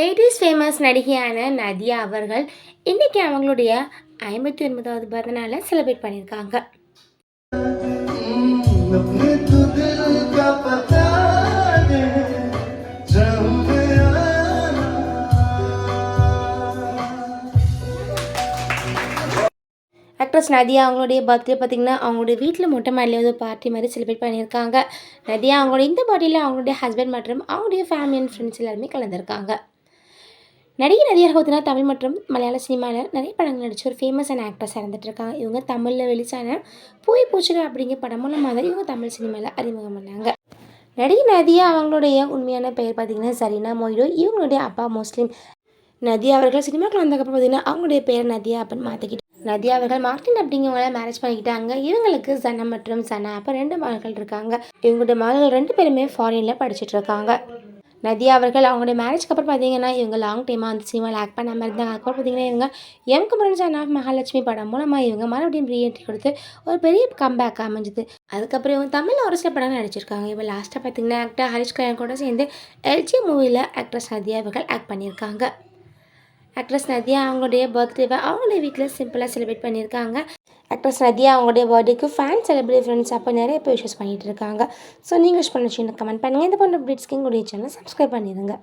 Eighties famous நடிகையான Nadiya அவர்கள் இன்றைக்கி அவங்களுடைய ஐம்பத்தி ஒன்பதாவது பிறந்தநாளை செலிப்ரேட் பண்ணியிருக்காங்க. ஆக்ட்ரஸ் நதியா அவங்களுடைய பர்த்டே பார்த்தீங்கன்னா அவங்களுடைய வீட்டில் மொட்டை மாடியில் வந்து பார்ட்டி மாதிரி செலிப்ரேட் பண்ணியிருக்காங்க. நதியா அவங்களோட இந்த பார்ட்டியில் அவங்களுடைய ஹஸ்பண்ட் மற்றும் அவங்களுடைய ஃபேமிலி அண்ட் ஃப்ரெண்ட்ஸ் எல்லாருமே கலந்துருக்காங்க. நடிகை நதியா பார்த்தீங்கன்னா தமிழ் மற்றும் மலையாள சினிமாவில் நிறைய படங்கள் நடிச்ச ஒரு ஃபேமஸான ஆக்ட்ரஸ் இருந்துட்டுருக்காங்க இவங்க தமிழில் வெளிச்சான பூய் பூச்சிகள் அப்படிங்கிற படம் மூலமாக தான் இவங்க தமிழ் சினிமாவில் அறிமுகம் பண்ணாங்க. நடிகை நதியா அவங்களுடைய உண்மையான பெயர் பார்த்தீங்கன்னா சரீனா மொய்டோ. இவங்களுடைய அப்பா முஸ்லீம். நதியா அவர்கள் சினிமாக்குள்ள வந்ததுக்கப்புறம் பார்த்தீங்கன்னா அவங்களுடைய பேர் நதியா அப்படின்னு மாற்றிக்கிட்டு நதியா அவர்கள் மார்டின் அப்படிங்கிறவங்கள மேரேஜ் பண்ணிக்கிட்டாங்க. இவங்களுக்கு சனா மற்றும் சனா அப்போ ரெண்டு மகள்கள் இருக்காங்க. இவங்களுடைய மகள்கள் ரெண்டு பேருமே ஃபாரினில் படிச்சுட்டு இருக்காங்க. நதியா அவர்கள் அவங்களுடைய மேரேஜ்க்கு அப்புறம் பார்த்தீங்கன்னா இவங்க லாங் டைமாக அந்த சினிமாவில் ஆக்ட் பண்ணாமல் இருந்தாங்க. அதுக்கப்புறம் பார்த்தீங்கன்னா இவங்க M Kumaran son of Mahalakshmi படம் மூலமாக இவங்க மறுபடியும் ரீஎன்ட்ரி கொடுத்து ஒரு பெரிய கம்பேக் அமைஞ்சது. அதுக்கப்புறம் இவங்க தமிழில் ஒரு சில படங்கள் நடிச்சிருக்காங்க. இப்போ லாஸ்ட்டாக பார்த்தீங்கன்னா ஆக்டர் ஹரிஷ் கல்யாண் கூட சேர்ந்து எல்ஜி மூவியில் ஆக்ட்ரஸ் நதியா அவர்கள் ஆக்ட் பண்ணியிருக்காங்க. ஆக்ட்ரஸ் நதியா அவங்களுடைய பர்த்டேவை அவங்களே வீட்டில் சிம்பிளாக செலிப்ரேட் பண்ணியிருக்காங்க. ஆக்ட்ரஸ் நதியா அவங்களுடைய பர்த்டேக்கு ஃபேன் செலிப்ரேட் ஃப்ரெண்ட்ஸ் அப்போ நிறைய பேர் விஷஸ் பண்ணிகிட்டு இருக்காங்க. ஸோ நீங்கள் விஷ் பண்ண கமெண்ட் பண்ணுங்கள் இந்த போன்ற அப்டேட்ஸ்க்கு எங்களுடைய சேனல் சப்ஸ்கிரைப் பண்ணிடுங்க.